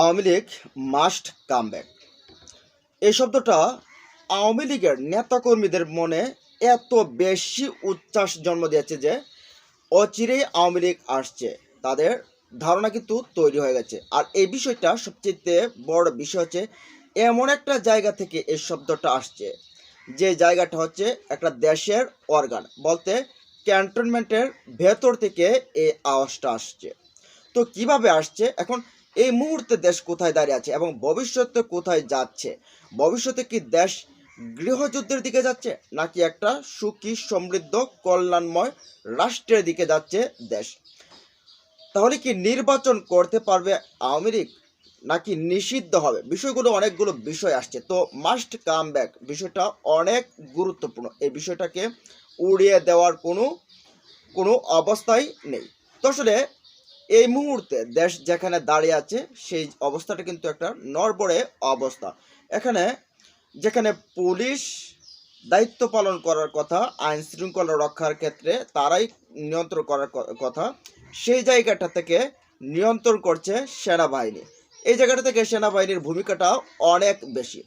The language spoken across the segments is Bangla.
Awami League must come back এই শব্দটা আওয়ামী লীগের নেতাকর্মীদের মনে এত বেশি উচ্ছ্বাস জন্ম দিয়েছে যে অচিরেই আওয়ামী লীগ আসছে। তাদের ধারণা কিন্তু তৈরি হয়ে গেছে। আর এই বিষয়টা সবচেয়ে বড় বিষয় হচ্ছে, এমন একটা জায়গা থেকে এই শব্দটা আসছে। যে জায়গাটা হচ্ছে একটা দেশের অর্গান বলতে ক্যান্টনমেন্টের ভেতর থেকে এই আওয়াজটা আসছে। তো কীভাবে আসছে? এখন এই মুহূর্তে দেশ কোথায় দাঁড়িয়ে আছে এবং ভবিষ্যতে কোথায় যাচ্ছে? ভবিষ্যতে কি দেশ গৃহযুদ্ধের দিকে যাচ্ছে নাকি একটা সুখী, সমৃদ্ধ, কল্যাণময় রাষ্ট্রের দিকে যাচ্ছে দেশ? তাহলে কি নির্বাচন করতে পারবে আওয়ামী লীগ নাকি নিষিদ্ধ হবে? বিষয়গুলো অনেকগুলো বিষয় আসছে। তো মাস্ট কাম ব্যাক বিষয়টা অনেক গুরুত্বপূর্ণ। এই বিষয়টাকে উড়িয়ে দেওয়ার কোনো কোনো অবস্থাই নেই। তো আসলে এই মুহূর্তে দেশ যেখানে দাঁড়িয়ে আছে, সেই অবস্থাটা কিন্তু একটা নড়বড়ে অবস্থা। এখানে, যেখানে পুলিশ দায়িত্ব পালন করার কথা, আইন শৃঙ্খলা রক্ষার ক্ষেত্রে তারাই নিয়ন্ত্রণ করার কথা, সেই জায়গাটা থেকে নিয়ন্ত্রণ করছে সেনাবাহিনী। এই জায়গাটা থেকে সেনাবাহিনীর ভূমিকাটা অনেক বেশি।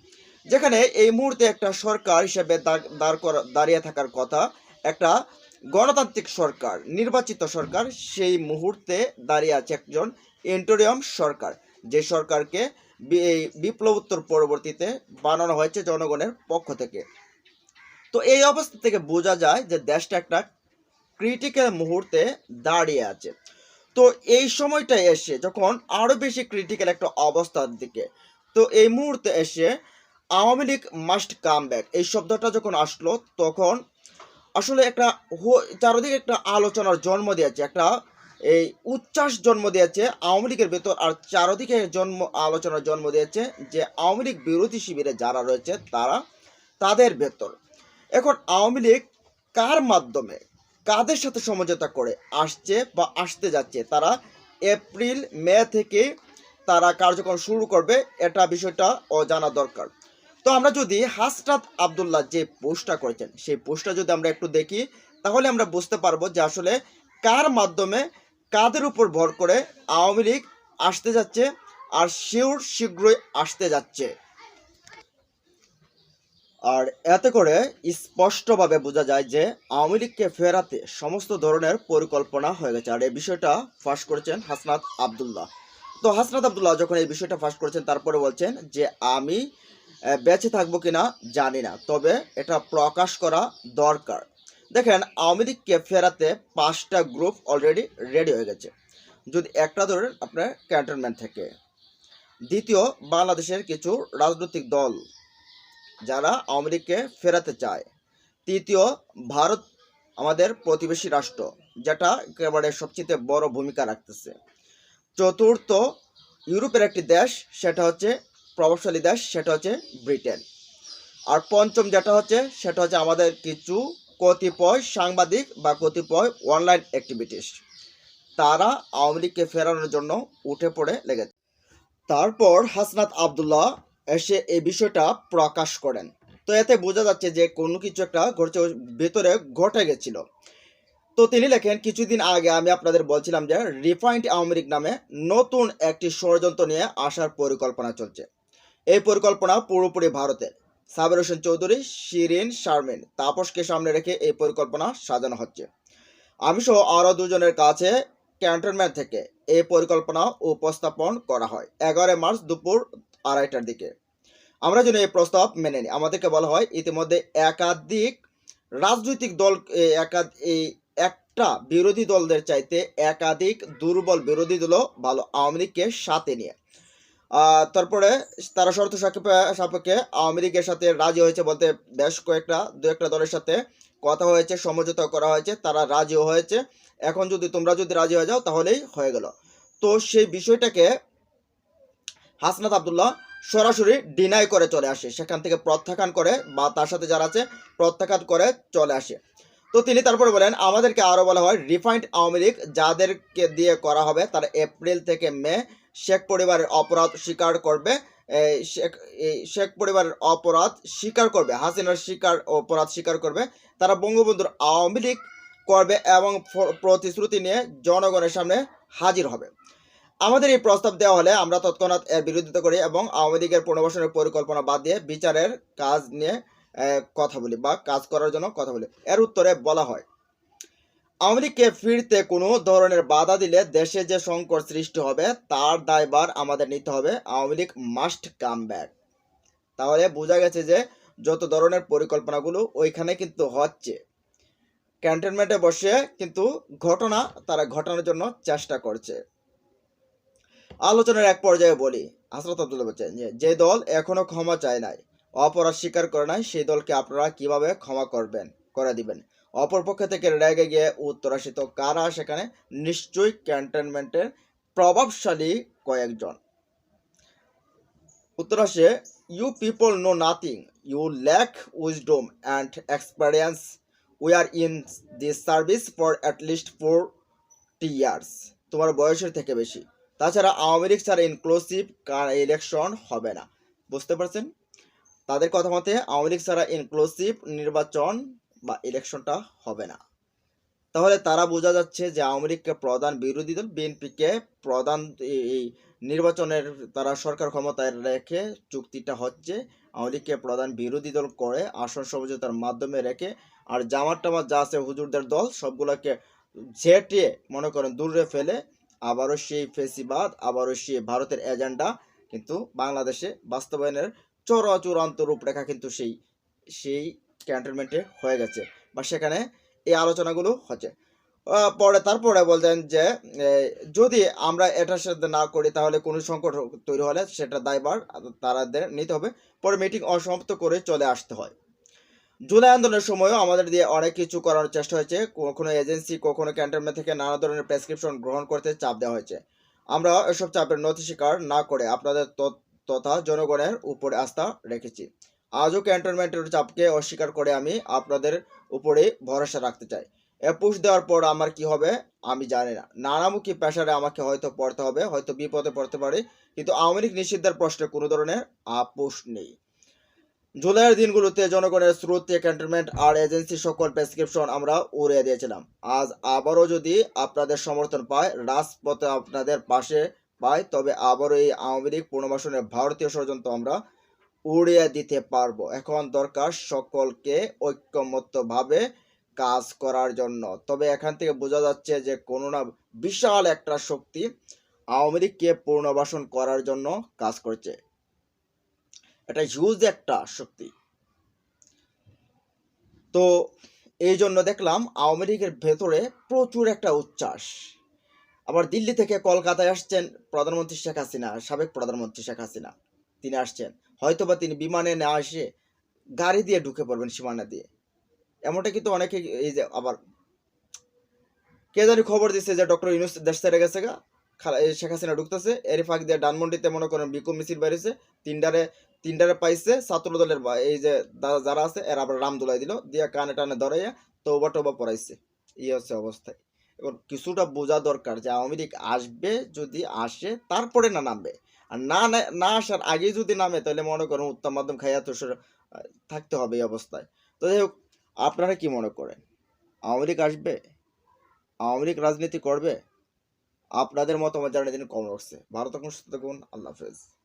যেখানে এই মুহূর্তে একটা সরকার হিসেবে দাঁড় করা দাঁড়িয়ে থাকার কথা, একটা গণতান্ত্রিক সরকার, নির্বাচিত সরকার, সেই মুহূর্তে দাঁড়িয়ে আছে একজন এন্টোরিয়াম সরকার। যে সরকারকে এই বিপ্লবোত্তর পরবর্তীতে বানানো হয়েছে জনগণের পক্ষ থেকে। তো এই অবস্থা থেকে বোঝা যায় যে দেশটা একটা ক্রিটিক্যাল মুহূর্তে দাঁড়িয়ে আছে। তো এই সময়টা এসে যখন আরও বেশি ক্রিটিক্যাল একটা অবস্থার দিকে, তো এই মুহূর্তে এসে Awami League must come back এই শব্দটা যখন আসলো, তখন আসলে একটা চারদিকে একটা আলোচনার জন্ম দিয়েছে, একটা এই উচ্ছ্বাস জন্ম দিয়েছে আওয়ামী লীগের ভেতর, আর চারদিকে জন্ম, আলোচনার জন্ম দিয়েছে যে আওয়ামী লীগ বিরোধী শিবিরে যারা রয়েছে তারা তাদের ভেতর। এখন আওয়ামী লীগ কার মাধ্যমে, কাদের সাথে সমঝোতা করে আসছে বা আসতে যাচ্ছে, তারা এপ্রিল মে থেকে তারা কার্যক্রম শুরু করবে, এটা বিষয়টা ও জানা দরকার। তো আমরা যদি হাসরাত আবদুল্লাহ যে পোস্টটা করেছেন, সেই পোস্টটা যদি আমরা একটু দেখি, তাহলে আমরা বুঝতে পারব যে আসলে কার মাধ্যমে কাদের উপর ভর করে আওয়ামী লীগ আসতে যাচ্ছে আর শিওর শীঘ্রই আসতে যাচ্ছে। আর এতে করে স্পষ্টভাবে বোঝা যায় যে আওয়ামী লীগকে ফেরাতে সমস্ত ধরনের পরিকল্পনা হয়ে গেছে। আর এই বিষয়টা ফাঁস করেছেন হাসনাত আবদুল্লাহ। তো হাসনাত আবদুল্লাহ যখন এই বিষয়টা ফাঁস করেছেন, তারপরে বলছেন যে আমি বেঁচে থাকব কিনা জানি না। তবে এটা প্রকাশ করা দরকার। দেখেন, আওয়ামী লীগকে ফেরাতে পাঁচটা গ্রুপ অলরেডি রেডি হয়ে গেছে। যদি একটা ধরেন আপনার ক্যান্টনমেন্ট থেকে। দ্বিতীয়, বাংলাদেশের কিছু রাজনৈতিক দল যারা আওয়ামী লীগকে ফেরাতে চায়। তৃতীয়, ভারত আমাদের প্রতিবেশী রাষ্ট্র, যেটা একেবারে সবচেয়ে বড় ভূমিকা রাখতেছে। চতুর্থ, ইউরোপের একটি দেশ, সেটা হচ্ছে প্রভাবশালী দেশ, সেটা হচ্ছে ব্রিটেন। আর পঞ্চম যেটা হচ্ছে, সেটা হচ্ছে আমাদের কিছু কতিপয় সাংবাদিক বা কতিপয় অনলাইন অ্যাক্টিভিটিস তারা আওয়ামী লীগকে ফেরানোর জন্য উঠে পড়ে লেগেছে। তারপর হাসনাত আবদুল্লাহ এসে এই বিষয়টা প্রকাশ করেন। তো এতে বোঝা যাচ্ছে যে কোনো কিছু একটা ঘটছে, ভেতরে ঘটে গেছিল। তো তিনি লেখেন, কিছুদিন আগে আমি আপনাদের বলছিলাম যে, রিফাইন্ড আওয়ামী লীগ নামে নতুন একটি ষড়যন্ত্র নিয়ে আসার পরিকল্পনা চলছে। এই পরিকল্পনা পুরোপুরি ভারতের। সাবের হোসেন চৌধুরী, শিরিন শারমিন, তাপসকে সামনে রেখে এই পরিকল্পনা সাজানো হচ্ছে। আমি সহ আরও দুজনের কাছে ক্যান্টনমেন্ট থেকে এই পরিকল্পনা উপস্থাপন করা হয় এগারোই মার্চ দুপুর আড়াইটার দিকে। আমরা যেন এই প্রস্তাব মেনে নিই। আমাদেরকে বলা হয়, ইতিমধ্যে একাধিক রাজনৈতিক দল এই একটা বিরোধী দলদের চাইতে একাধিক দুর্বল বিরোধী দলও ভালো আওয়ামী লীগকে সাথে নিয়ে তারপরে তারা শর্ত সাপেক্ষে সাপেক্ষে আওয়ামী লীগের সাথে রাজি হয়েছে বলতে বেশ কয়েকটা, দু একটা দলের সাথে কথা হয়েছে, সমঝোতা করা হয়েছে, তারা রাজিও হয়েছে। এখন যদি তোমরা যদি রাজি হয়ে যাও তাহলেই হয়ে গেল। তো সেই বিষয়টাকে হাসনাত আবদুল্লাহ সরাসরি ডিনাই করে চলে আসে। সেখান থেকে প্রত্যাখ্যান করে বা তার সাথে যারা আছে প্রত্যাখ্যান করে চলে আসে। তো তিনি তারপরে বলেন, আমাদেরকে আরও বলা হয় রিফাইন্ড আওয়ামী লীগ, যাদেরকে দিয়ে করা হবে তারা এপ্রিল থেকে মে শেখ পরিবারের অপরাধ স্বীকার করবে শেখ শেখ পরিবারের অপরাধ স্বীকার করবে, হাসিনার স্বীকার, অপরাধ স্বীকার করবে, তারা বঙ্গবন্ধুর আওয়ামী লীগ করবে এবং প্রতিশ্রুতি নিয়ে জনগণের সামনে হাজির হবে। আমাদের এই প্রস্তাব দেওয়া হলে আমরা তৎক্ষণাৎ এর বিরোধিতা করি এবং আওয়ামী লীগের পুনর্বাসনের পরিকল্পনা বাদ দিয়ে বিচারের কাজ নিয়ে কথা বলি বা কাজ করার জন্য কথা বলি। এর উত্তরে বলা হয় আওয়ামী ফিরতে কোনো ধরনের বাধা দিলে দেশে যে সংকট সৃষ্টি হবে, তার দায়ভার আমাদের নিতে হবে। Awami League must come back তাহলে বোঝা গেছে যে যত ধরনের পরিকল্পনাগুলো ওইখানে কিন্তু হচ্ছে। ক্যান্টনমেন্টে বসে কিন্তু ঘটনা তারা ঘটানোর জন্য চেষ্টা করছে। আলোচনার এক পর্যায়ে বলি হাসরত আব্দুল্লাহ বলছেন যে যে দল এখনও ক্ষমা চায় নাই, অপরাধ স্বীকার করে নাই, সেই দলকে আপনারা কীভাবে ক্ষমা করবেন, করে দিবেন? অপরপক্ষ থেকে রেগে গিয়ে উত্তরাসিত কারা? সেখানে নিশ্চয়ই ক্যান্টনমেন্টের প্রভাবশালী কয়েকজন। উত্তরাসে you people know nothing you lack wisdom and experience we are in this service for at least forty years তোমার বয়সের থেকে বেশি। তাছাড়া আওয়ামী লীগ ছাড়া ইনক্লুসিভ ইলেকশন হবে না? বুঝতে পারছেন? তাদের কথা মতে, আওয়ামী লীগ ছাড়া ইনক্লুসিভ নির্বাচন বা ইলেকশনটা হবে না। তাহলে তারা বোঝা যাচ্ছে যে আওয়ামী লীগকে প্রধান বিরোধী দল, বিএনপিকে প্রধান এই- নির্বাচনের তারা সরকার ক্ষমতায় রেখে চুক্তিটা হচ্ছে আওয়ামী লীগকে প্রধান বিরোধী দল করে আসন সমঝোতার মাধ্যমে রেখে। আর জামার টামাত যা আছে, হুজুরদের দল, সবগুলোকে ঝেঁটিয়ে, মনে করেন, দূরে ফেলে আবারও সেই ফেসিবাদ, আবারও সেই ভারতের এজেন্ডা কিন্তু বাংলাদেশে বাস্তবায়নের চূড়ান্ত রূপরেখা কিন্তু সেই সেই ক্যান্টনমেন্টে হয়ে গেছে। বা সেখানে এই আলোচনাগুলো হচ্ছে। পরে তারপরে বলতেন যে যদি আমরা এটার সাথে না করি, তাহলে কোনো সংকট তৈরি হলে সেটা দায়ভার তারাদের নিতে হবে। পরে মিটিং অসমাপ্ত করে চলে আসতে হয়। জুলাই আন্দোলনের সময়ও আমাদের দিয়ে অনেক কিছু করার চেষ্টা হয়েছে। কখনো এজেন্সি কখনো ক্যান্টনমেন্ট থেকে নানা ধরনের প্রেসক্রিপশন গ্রহণ করতে চাপ দেওয়া হয়েছে। আমরা এসব চাপের নথি স্বীকার না করে আপনাদের তথা জনগণের উপরে আস্থা রেখেছি। আজও ক্যান্টনমেন্টের চাপকে অস্বীকার করে আমি আপনাদের উপরে ভরসা রাখতে চাই। এপুষ দেওয়ার পর আমার কি হবে আমি জানি না। নানামুখী প্রেশারে আমাকে হয়তো পড়তে হবে, হয়তো বিপদে পড়তে পারি, কিন্তু আওয়ামী লীগ নিষিদ্ধের প্রশ্নে কোনো ধরনের আপোষ নেই। জুলাইয়ের দিনগুলোতে জনগণের স্রোতে ক্যান্টনমেন্ট আর এজেন্সি সকল প্রেসক্রিপশন আমরা উড়িয়ে দিয়েছিলাম। আজ আবারও যদি আপনাদের সমর্থন পায়, রাজপথে আপনাদের পাশে পাই, তবে আবারও এই আওয়ামী লীগ পুনর্বাসনের ভারতীয় ষড়যন্ত্র আমরা উড়িয়ে দিতে পারব। এখন দরকার সকলকে ঐক্যমত্যভাবে কাজ করার জন্য। তবে এখান থেকে বোঝা যাচ্ছে যে কোনো না বিশাল একটা শক্তি আওয়ামী লীগকে পুনর্বাসন করার জন্য কাজ করছে। এটা হিউজ একটা শক্তি। তো এই জন্য দেখলাম আওয়ামী লীগের ভেতরে প্রচুর একটা উচ্ছ্বাস। আবার দিল্লি থেকে কলকাতায় আসছেন প্রধানমন্ত্রী শেখ হাসিনা, সাবেক প্রধানমন্ত্রী শেখ হাসিনা। তিনি আসছেন। হয়তোবা তিনি বিমানে না এসে গাড়ি দিয়ে ঢুকে পড়বেন সীমানা দিয়ে। এমনটা কিন্তু অনেকে এই যে আবার কে জানি খবর দিচ্ছে যে ডক্টর ইউনুস দেশ ছেড়ে গেছে গা। শেখ হাসিনা ঢুকতেছে এর ফাঁক দিয়ে ডানমন্ডিতে মনে করেন বিক্ষোভ মিছিল বেরিয়েছে, তিনটারে তিনটারে পাইছে ছাত্র দলের এই যে যারা আছে, এরা আবার রাম দোলাই দিল, দিয়ে কানে টানে ধরাইয়া তৌবা টোবা পড়াইছে। এই হচ্ছে অবস্থায় এখন কিছুটা বোঝা দরকার যে আওয়ামী লীগ আসবে, যদি আসে, তারপরে না নামবে। আর না না- আসার আগেই যদি নামে, তাহলে মনে করেন উত্তম মাধ্যম খাইয়া তো থাকতে হবে এই অবস্থায়। তো যাই হোক, আপনারা কি মনে করেন? আওয়ামী লীগ আসবে? আওয়ামী লীগ রাজনীতি করবে? আপনাদের মতামত জানিয়ে দিন কম বক্সে ভারত এখন সুস্থ থাকুন, আল্লাহ হাফেজ।